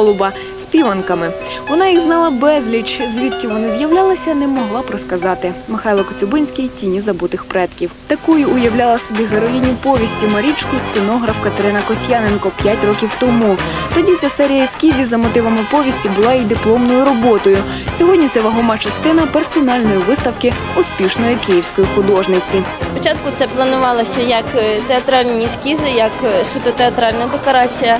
голуба співанками. Вона їх знала безліч. Звідки вони з'являлися, не могла просказати. Михайло Коцюбинський тіні забутих предків. Такою уявляла собі героїню повісті Марічку сценограф Катерина Косьяненко п'ять років тому. Тоді ця серія ескізів за мотивами повісті була і дипломною роботою. Сьогодні це вагома частина персональної виставки успішної київської художниці. Спочатку це планувалося як е, театральні ескізи, як е, суто театральна декорація.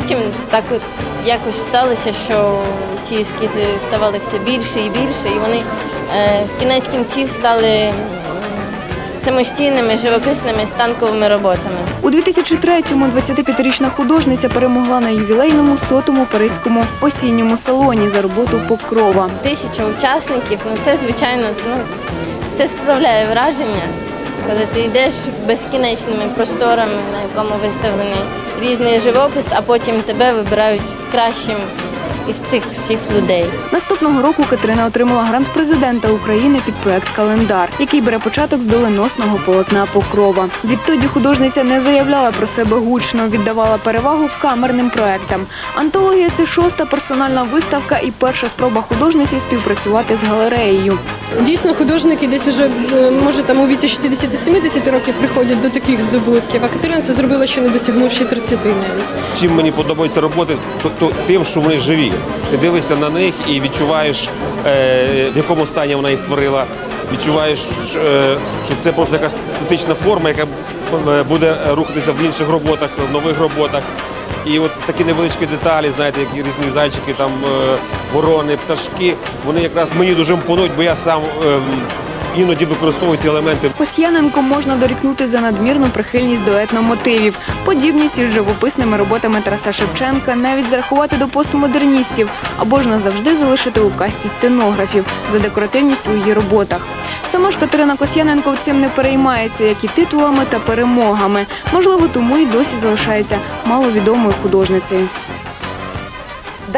Потім так от якось сталося, що ці ескізи ставали все більше і більше, і вони е, в кінець кінців стали самостійними живописними станковими роботами. У 2003-му 25-річна художниця перемогла на ювілейному сотому паризькому осінньому салоні за роботу Покрова. Тисяча учасників, ну це звичайно, ну це справляє враження, коли ти йдеш безкінечними просторами, на якому виставлений різний живопис, а потім тебе вибирають кращим із цих всіх людей. Наступного року Катерина отримала грант президента України під проект Календар, який бере початок з доленосного полотна Покрова. Відтоді художниця не заявляла про себе гучно, віддавала перевагу камерним проектам. Антологія це шоста персональна виставка і перша спроба художниці співпрацювати з галереєю. Дійсно, художники десь уже е, може там у віці 60-70 років приходять до таких здобутків. А Катерина це зробила ще не досягнувши 30 навіть. Чим мені подобаються роботи, то, то тим, що вони живі. Ти дивишся на них і відчуваєш, е, в якому стані вона їх творила. Відчуваєш, е, що це просто якась статична форма, яка е, буде рухатися в інших роботах, в нових роботах. І от такі невеличкі деталі, знаєте, які різні зайчики, там е, ворони, пташки, вони якраз мені дуже імпонують, бо я сам е, іноді використовую ці елементи Косьяненко можна дорікнути за надмірну прихильність до етномотивів, подібність із живописними роботами Тараса Шевченка, навіть зарахувати до постмодерністів або ж назавжди залишити у касті стенографів за декоративність у її роботах. Сама ж Катерина Косьяненко цим не переймається, як і титулами та перемогами. Можливо, тому і досі залишається маловідомою художницею.